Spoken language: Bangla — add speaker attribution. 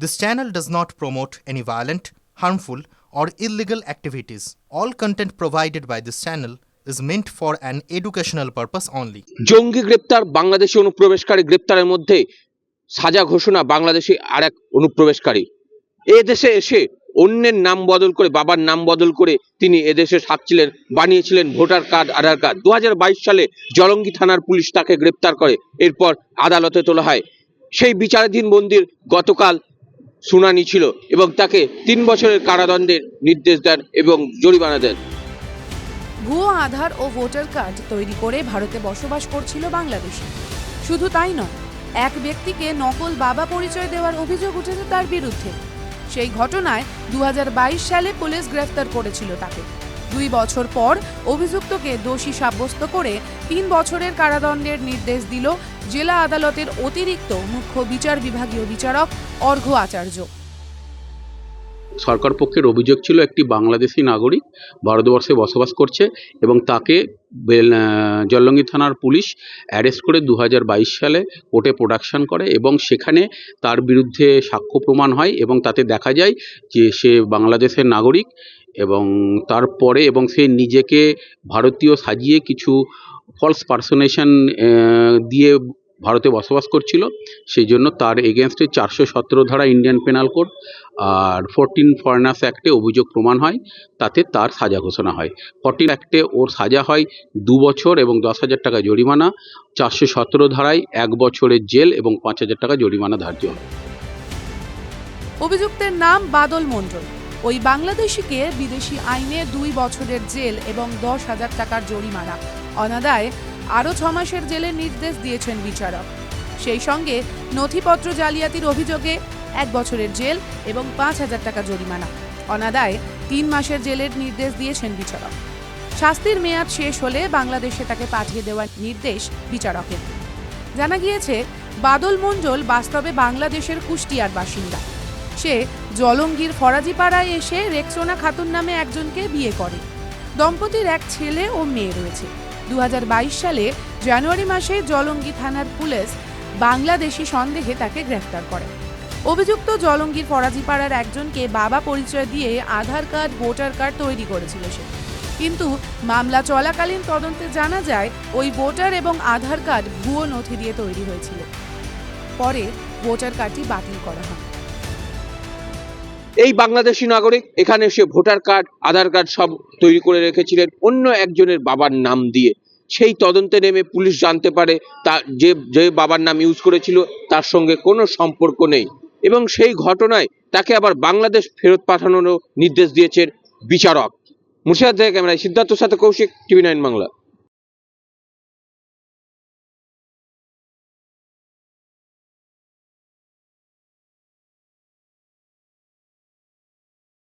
Speaker 1: This channel does not promote any violent, harmful, or illegal activities. All content provided by this channel is meant for an educational purpose only.
Speaker 2: জঙ্গি গ্রেপ্তার বাংলাদেশি অনুপ্রবেশকারী গ্রেপ্তারের মধ্যে সাজা ঘোষণা বাংলাদেশি আর এক অনুপ্রবেশকারী এ দেশে এসে অন্যের নাম বদল করে বাবার নাম বদল করে তিনি এদেশে থাকছিলেন বানিয়েছিলেন ভোটার কার্ড আধার কার্ড দু হাজার বাইশ সালে জলঙ্গি থানার পুলিশ তাকে গ্রেপ্তার করে এরপর আদালতে তোলা হয় সেই বিচারাধীন বন্দির গতকাল শুনানি ছিল এবং তাকে তিন বছরের কারাদণ্ডের নির্দেশ দেন এবং জরিমানা দেন।
Speaker 3: ভুয়ো আধার ও ভোটার কার্ড তৈরি করে ভারতে বসবাস করছিল বাংলাদেশি। শুধু তাই নয়, এক ব্যক্তিকে নকল বাবা পরিচয় দেওয়ার অভিযোগ উঠেছে তার বিরুদ্ধে। সেই ঘটনায় দু হাজার বাইশ সালে পুলিশ গ্রেফতার করেছিল তাকে। দুই বছর পর অভিযুক্তকে দোষী সাব্যস্ত করে তিন বছরের কারাদণ্ডের নির্দেশ দিল জেলা আদালতের অতিরিক্ত মুখ্য বিচার বিভাগীয় বিচারক অর্ঘ্য আচার্য।
Speaker 4: সরকার পক্ষের অভিযোগ ছিল একটি বাংলাদেশি নাগরিক ভারতবর্ষে বসবাস করছে এবং তাকে জলঙ্গি থানার পুলিশ অ্যারেস্ট করে দু হাজার বাইশ সালে কোর্টে প্রোডাকশন করে এবং সেখানে তার বিরুদ্ধে সাক্ষ্য প্রমাণ হয় এবং তাতে দেখা যায় যে সে বাংলাদেশের নাগরিক তারপরে এবং সে নিজেকে ভারতীয় সাজিয়ে কিছু ফলস পার্সোনেশন দিয়ে ভারতে বসবাস করছিল। সেই জন্য তার এগেনস্টে চারশো সতেরো ধারা ইন্ডিয়ান পেনাল কোড আর ফোরটিন ফরেনার্স অ্যাক্টে অভিযোগ প্রমাণ হয়। তাতে তার সাজা ঘোষণা হয়। ফোরটিন অ্যাক্টে ওর সাজা হয় দু বছর এবং দশ হাজার টাকা জরিমানা, চারশো সতেরো ধারায় এক বছরের জেল এবং পাঁচ হাজার টাকা জরিমানা ধার্য হয়।
Speaker 3: অভিযুক্তের নাম বাদল মণ্ডল। ওই বাংলাদেশিকে বিদেশি আইনে দুই বছরের জেল এবং দশ হাজার টাকার জরিমানা। অনাদায় আরও ছ মাসের জেলের নির্দেশ দিয়েছেন বিচারক। সেই সঙ্গে নথিপত্র জালিয়াতির অভিযোগে এক বছরের জেল এবং পাঁচ হাজার টাকা জরিমানা। অনাদায় তিন মাসের জেলের নির্দেশ দিয়েছেন বিচারক। শাস্তির মেয়াদ শেষ হলে বাংলাদেশে তাকে পাঠিয়ে দেওয়ার নির্দেশ বিচারকের। জানা গিয়েছে, বাদল মণ্ডল বাস্তবে বাংলাদেশের কুষ্টিয়ার বাসিন্দা। সে জলঙ্গির ফরাজিপাড়ায় এসে রেক্সোনা খাতুন নামে একজনকে বিয়ে করে। দম্পতির এক ছেলে ও মেয়ে রয়েছে। দু হাজার বাইশ সালে জানুয়ারি মাসে জলঙ্গি থানার পুলিশ বাংলাদেশি সন্দেহে তাকে গ্রেফতার করে। অভিযুক্ত জলঙ্গির ফরাজিপাড়ার একজনকে বাবা পরিচয় দিয়ে আধার কার্ড, ভোটার কার্ড তৈরি করেছিল সে। কিন্তু মামলা চলাকালীন তদন্তে জানা যায়, ওই ভোটার এবং আধার কার্ড ভুয়ো নথি দিয়ে তৈরি হয়েছিল। পরে ভোটার কার্ডটি বাতিল করা হয়।
Speaker 2: এই বাংলাদেশি নাগরিক, এখানে এসে ভোটার কার্ড, আধার কার্ড সব তৈরি করে রেখেছিলেন অন্য একজনের বাবার নাম দিয়ে। সেই তদন্তে নেমে পুলিশ জানতে পারে তার যে যে বাবার নাম ইউজ করেছিল, তার সঙ্গে কোনো সম্পর্ক নেই। এবং সেই ঘটনায় তাকে আবার বাংলাদেশ ফেরত পাঠানোরও নির্দেশ দিয়েছেন বিচারক। মুর্শিদাবাদ ক্যামেরায় সিদ্ধার্থ সাথে কৌশিক, টিভি নাইন বাংলা।